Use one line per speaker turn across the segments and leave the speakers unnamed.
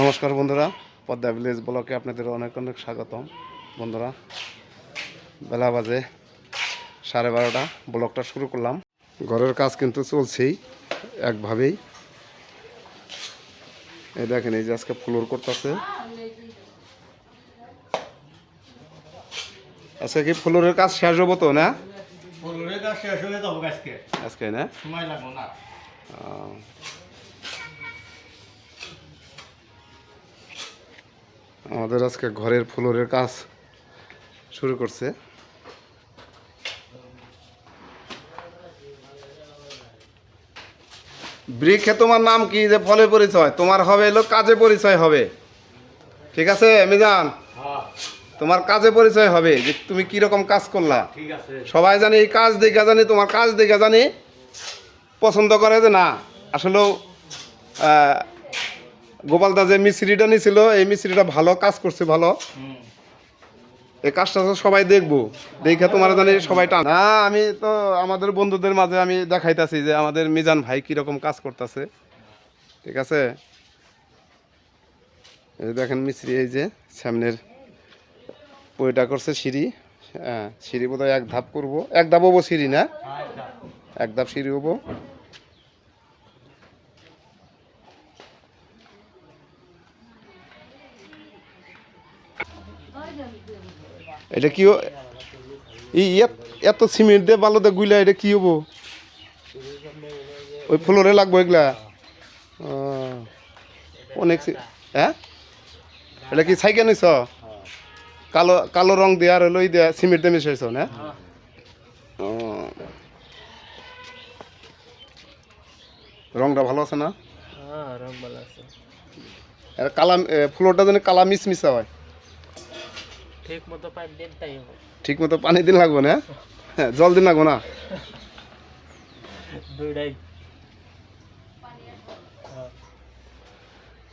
নমস্কার বন্ধুরা পদ্মা ভিলেজ ব্লকে আপনাদের অনেক অনেক স্বাগতম। বন্ধুরা বেলা বাজে সাড়ে বারোটা ব্লকটা শুরু করলাম। ঘরের কাজ কিন্তু চলছেই একভাবেই। এই দেখেন এই যে আজকে ফ্লোর করতেছে। আজকে কি ফ্লোরের কাজ শেষ হব তো না?
ফুলের গাছ শেষ হলে যাব গাছকে
আজকে। না?
সময় লাগবো না।
আমাদের আজকে ঘরের ফ্লোরের কাজ শুরু করছে। বৃক্ষে তোমার নাম কি? যে ফলে পরিচয়। তোমার হবে এলো কাজে পরিচয় হবে। ঠিক আছে মিজান?
হ্যাঁ।
তোমার কাজে পরিচয় হবে যে তুমি কি রকম কাজ করলা? সবাই জানে এই কাজ দেখা জানি তোমার কাজ দেখা জানি। পছন্দ করে যে না। আসলেও আহ, গোপালদা যে মিস্ত্রিটা নিছিল এই মিস্ত্রিটা ভালো কাজ করছে ভালো। এই কাজটা তো সবাই দেখব। দেখে তোমার জানি সবাই টান না আমি তো আমাদের বন্ধুদের মাঝে আমি দেখাইতাছি যে আমাদের মিজান ভাই কীরকম কাজ করতেছে। ঠিক আছে? এই দেখেন মিস্ত্রি এই যে সামনের পইটা করছে সিঁড়ি। হ্যাঁ সিঁড়ি বোধহয় এক ধাপ করব। এক ধাপ হব সিঁড়ি না?
আচ্ছা
এক ধাপ সিঁড়ি হব। এটা কি এত- সিমেন্ট দিয়ে বালু দিয়ে গুইলা এটা কি হব? ওই ফ্লোরে লাগবো এগুলা? অনেক হ্যাঁ? এটা কি সাইকেল নিছ? কালো কালো রং দিয়ে আর হলো দিয়ে সিমেন্ট দিয়ে মিশাইছ না? রংটা ভালো আছে না?
হ্যাঁ রং ভালো আছে।
আর কালা এ, ফ্লোরটা যেন কালা মিসমিসা হয়।
ঠিক মতো
পানি দিন লাগবে না হ্যাঁ? জল দিন লাগবো না?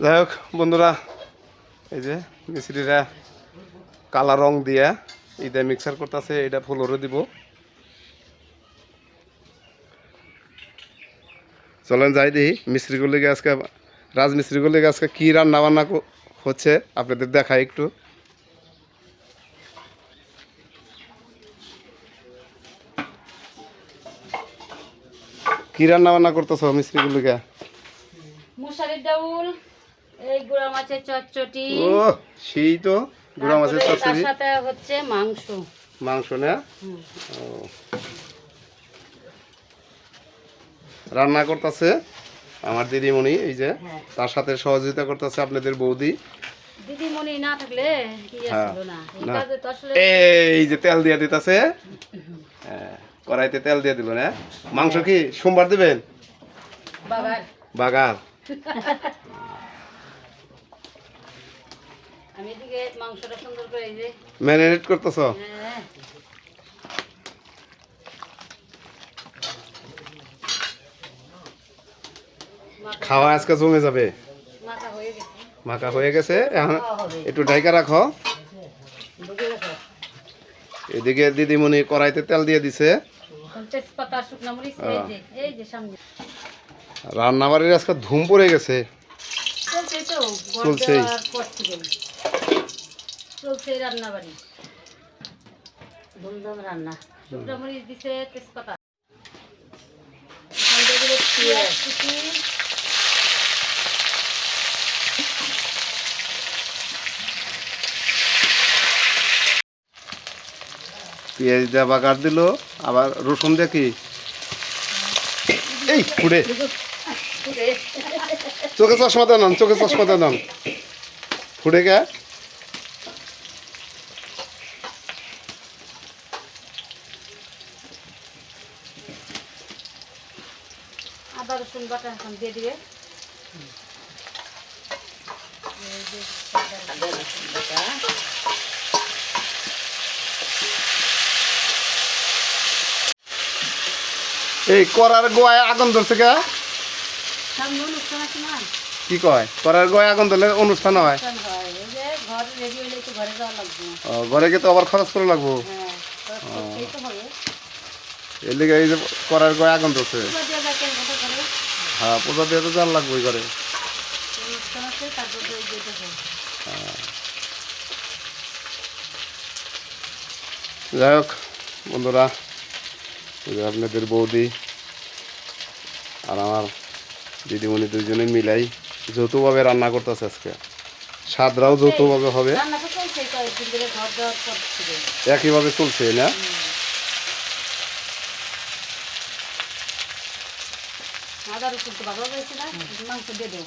যাই হোক বন্ধুরা এই যে মিস্ত্রিরা কালা রং দিয়ে এইটা মিক্সার করতেছে এটা ফ্লোরে দিব। চলেন যাই দিই মিস্ত্রিগুলো লিগে আজকে রাজমিস্ত্রিগুলো লিগে আজকে কী রান্না বান্না হচ্ছে আপনাদের দেখাই একটু। কি রান্না বান্না করতেছ মিস্ত্রিগুলোকে
মুসারির ডাউল এই গুড়া মাছের চটচটি
ও সেই তো গুড়া মাছের চচ্চড়ি।
সাথে হচ্ছে মাংস।
মাংস না? ও। রান্না করতেছে আমার দিদিমণি এই যে
হ্যাঁ।
তার সাথে সহযোগিতা করতেছে আপনাদের বৌদি।
দিদিমণি না থাকলে কি
হ্যাঁ,
আসলো না? এই
যে তেল দিয়ে দিতেছে। হ্যাঁ, কড়াইতে তেল দিয়ে দিল না? মাংস কি সোমবার দিবেন?
বাগার।
বাগার।
আমি এদিকে মাংসটা সুন্দর করে এই যে
ম্যারিনেট করতেছ?
হ্যাঁ।
খাওয়া আজকে জমে যাবে।
মাখা হয়ে গেছে।
হয়ে এখন একটু ঢাকা রাখো। এদিকে দিদিমণি কড়াইতে তেল দিয়ে দিছে।
এখন তেজপাতা শুকনা মরিচ এই যে এই যে সামনে।
রান্নাবাড়ির আজকে ধুম পড়ে গেছে।
চলছে
চলছেই।
চলছে ধুমধাম রান্না। শুকনো মরিচ দিছে তেজপাতা এখান থেকে দিলে পেঁয়াজ
দিয়ে বাগার দিল আবার রসুন দিয়ে কি? এই ফুড়ে চোখে চশমা দেন চোখে চশমা দেন ফুড়ে গে।
আদা রসুন বাটা এখন দিয়ে দিবে। আদা রসুন বাটা।
এই করার গোয়ায় আগুন ধরছে কে? কি কয়? করার গোয়ায় আগুন ধরলে অনুষ্ঠান হয়?
হয়। ঘর
গিয়ে তো আবার খরচ করে লাগবো?
হ্যাঁ
এর লিগে এই যে করার গোয়ায় আগুন ধরছে। হ্যাঁ পূজা দিয়ে তো জান লাগবে ঘরে।
অনুষ্ঠান অনুষ্ঠান আছে তারপর তো ওই যে দেখো।
যাই হোক বন্ধুরা। আপনাদের বৌদি আর আমার দিদিমণি দুজনে মিলাই যৌথভাবে রান্না করতেছে আজকে। স্বাদরাও যৌথভাবে হবে। একইভাবে চলছে না?
আদা রসুন তো ভালো রয়েছে না মাংস দিয়ে দেবো।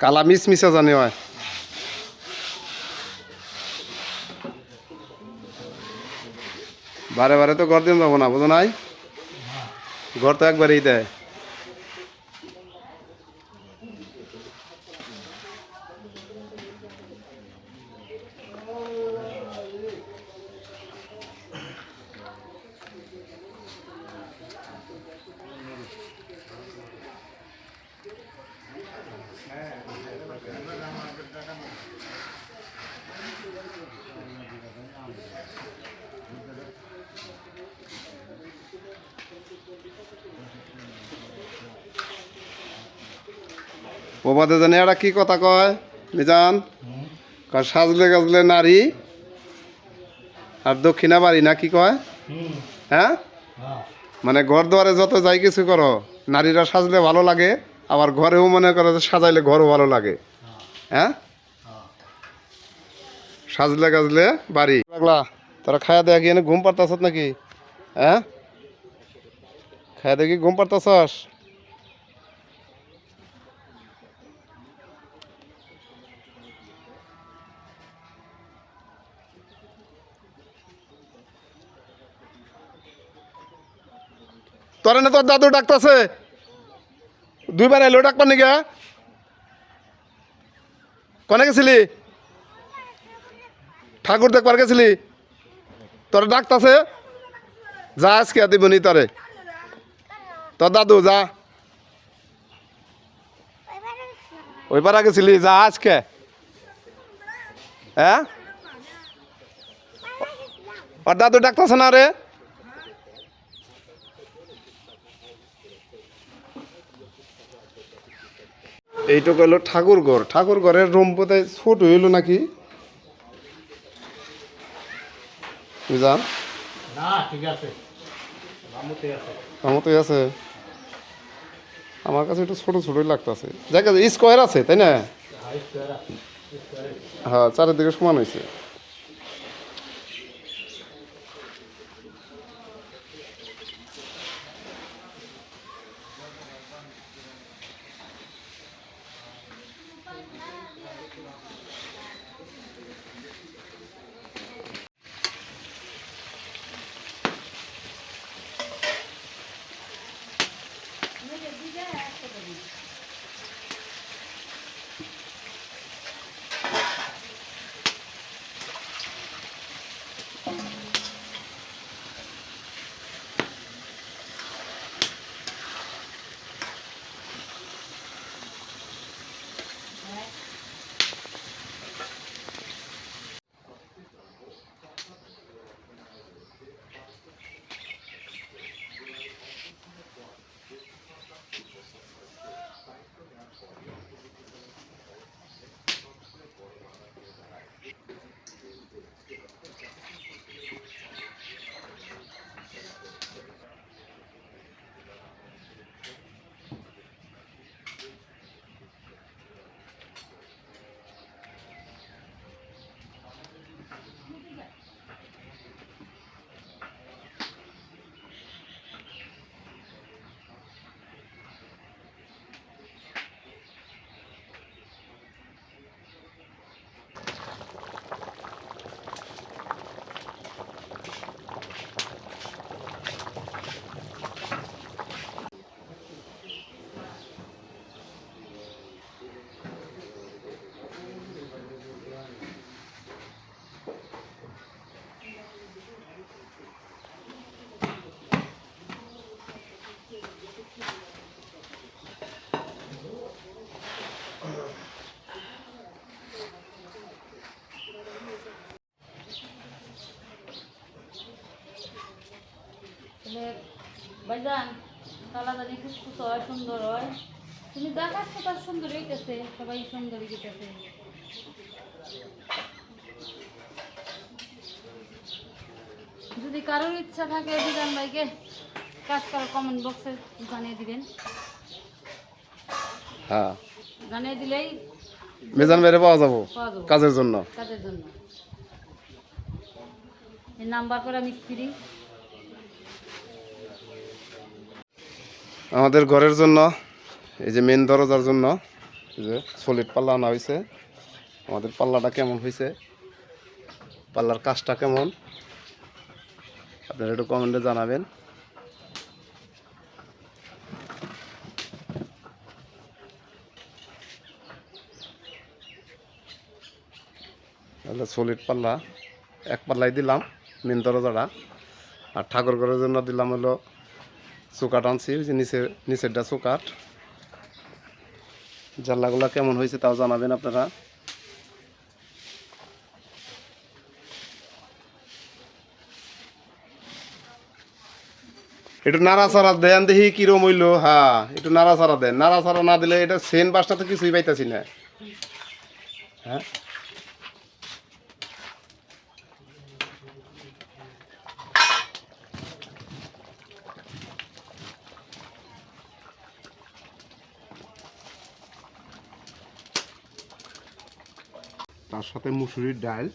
কালা মিস মিসা জানে হয়। বারে বারে তো ঘর দিন যাব না বুঝো নাই? ঘর তো একবারেই দেয়। ওবাদে জানে এরা কি কথা কয়? মিজান? সাজলে গাজলে নারী। আর দক্ষিণা বাড়ি না কি কয়? হ্যাঁ? মানে ঘর দুয়ারে যত যাই কিছু করো, নারীরা সাজলে ভালো লাগে, আবার ঘরেও মনে করো যে সাজাইলে ঘরও ভালো লাগে। হ্যাঁ? সাজলে গাজলে বাড়ি। লাগলা তোরা খায়া দেয়া গিয়ে ঘুম পারতাছ নাকি? হ্যাঁ? খায়া দেখি ঘুম পারতাছস তোরে না তোর দাদু ডাকতেছে? দুইবার এলো ডাকবার নিকে কনে গেছিলি? ঠাকুর দেখবার গেছিলি? তোর ডাকতাছে? যা আজকে দিবনি তোরে। তোর দাদু, যা। ওই পারা গেছিলি, যা আজকে। হ্যাঁ? ওর দাদু ডাকতেছে না রে? এইটুকু হলো ঠাকুর ঘর ঠাকুর ঘরের রুম বোধহয় ছোট হইল নাকি
আমতে আছে।
আমার কাছে একটু ছোট ছোটই লাগতেছে। দেখা যায় স্কোয়ার আছে তাই না? হ্যাঁ চারিদিকে সমান হয়েছে
ভাইজান জানি খুশখুশ হয় সুন্দর হয়। তুমি দেখাচ্ছ তার সুন্দর হইতেছে সবাই সুন্দর হইতেছে যদি কারোর ইচ্ছা থাকে বিধান ভাইকে কাজ করার কমেন্ট বক্সে জানিয়ে দিবেন।
হ্যাঁ।
জানিয়ে দিলেই
মেজান বাইরে পাওয়া যাব কাজের জন্য।
কাজের জন্য। এই নাম্বার করে মিস্ত্রি
আমাদের ঘরের জন্য, এই যে মেন দরজার জন্য যে সলিড পাল্লা আনা হয়েছে আমাদের পাল্লাটা কেমন হয়েছে পাল্লার কাজটা কেমন? আপনারা একটু কমেন্টে জানাবেন। তাহলে সলিড পাল্লা, এক পাল্লাই দিলাম মেন দরজাটা। আর ঠাকুর ঘরের জন্য দিলাম হলো চুকাট আনছি ওই যে নিচের নিচেরটা চুকাট জানলাগুলো কেমন হয়েছে তাও জানাবেন আপনারা। একটু নাড়াচাড়া দেন দেখি কিরম হইল। হ্যাঁ একটু নাড়াচাড়া দেন। নাড়াচাড়া না দিলে এটা সেন বাসটা তো কিছুই পাইতাছি না। হ্যাঁ? সাথে মুসুরির ডাল।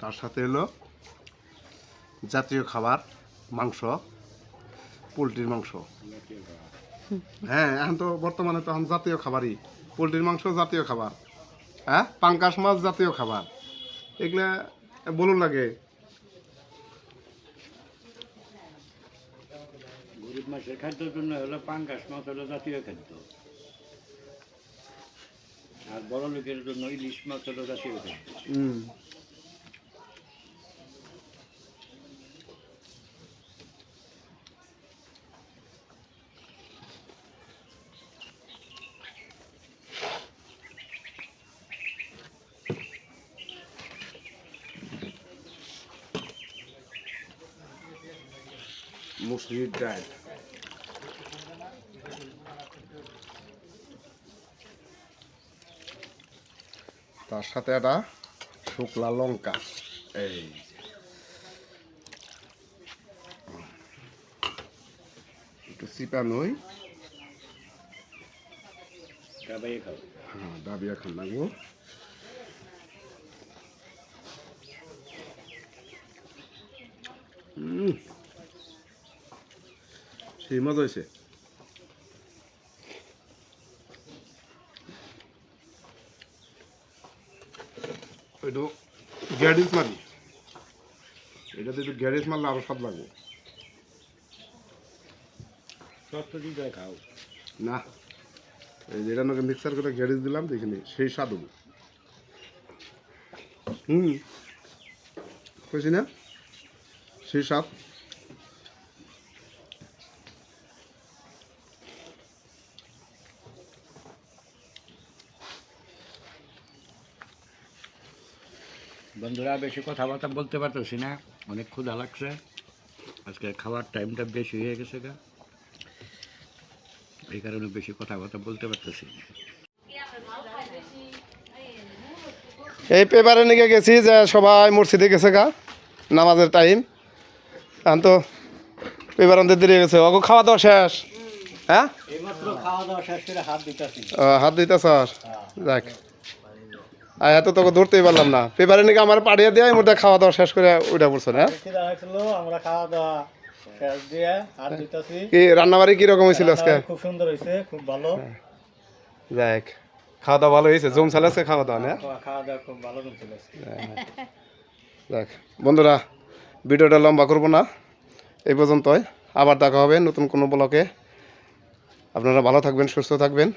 তার সাথে হলো জাতীয় খাবার, মাংস, পোলট্রির মাংস। হ্যাঁ এখন তো বর্তমানে তো এখন জাতীয় খাবারই। পোলট্রির মাংস জাতীয় খাবার হ্যাঁ? পাঙ্কাশ মাছ জাতীয় খাবার। এগুলা বলুন লাগে।
গরিব মাছের খাদ্যের জন্য হলো পাঙ্গাস মাছ হলো জাতীয় খাদ্য। আর বড় লোকের জন্য ইলিশ মাছ জাতীয় খাদ্য
হুম। মুসুরির ডাল তার সাথে একটা শুকলা লঙ্কা। এই একটু
সবাই খাও।
হ্যাঁ ডাবিয়া খান লাগবো সেই মজা হয়েছে একটু গ্যারেজ মারি এটাতে একটু গ্যারেজ মারলে আরও স্বাদ লাগবে।
খাও।
না এই যেটা নাকি মিক্সার করে গ্যারেজ দিলাম দেখিনি সেই স্বাদ হবে। হুম কইছি না? সেই স্বাদ।
বন্ধুরা বেশি কথাবার্তা বলতে পারতেছি না। অনেক ক্ষুধা লাগছে। আজকে খাওয়ার টাইমটা বেশি হয়ে গেছে গা। এই কারণে বেশি কথাবার্তা বলতে পারতেছি না।
এই পেপারে নিয়ে গেছি যে সবাই মসজিদে গেছে গা নামাজের টাইম এখন তো পেপার আনতে দেরি গেছে। ওকে খাওয়া দাওয়া শেষ? হ্যাঁ?
এইমাত্র খাওয়া দাওয়া শেষ করে হাত দিতেছি
ও, হাত দিতে স্যার যাক। আর এত তোকে ধরতেই পারলাম না। পেপারে নাকি আমার পাঠিয়ে দেওয়ার মধ্যে খাওয়া দাওয়া শেষ করে ওইটা পড়ছো না?
আমরা খাওয়া দাওয়া দিয়ে
কি রান্নাবাড়ি কীরকম হয়েছিল আজকে?
খুব সুন্দর হয়েছে খুব ভালো।
যাক খাওয়া দাওয়া ভালো হয়েছে। জম চালে আজকে খাওয়া দাওয়া না?
খাওয়া দাওয়া খুব ভালো চলছিল
যাক বন্ধুরা ভিডিওটা লম্বা করব না। এই পর্যন্তই। আবার দেখা হবে নতুন কোনো ব্লকে আপনারা ভালো থাকবেন সুস্থ থাকবেন।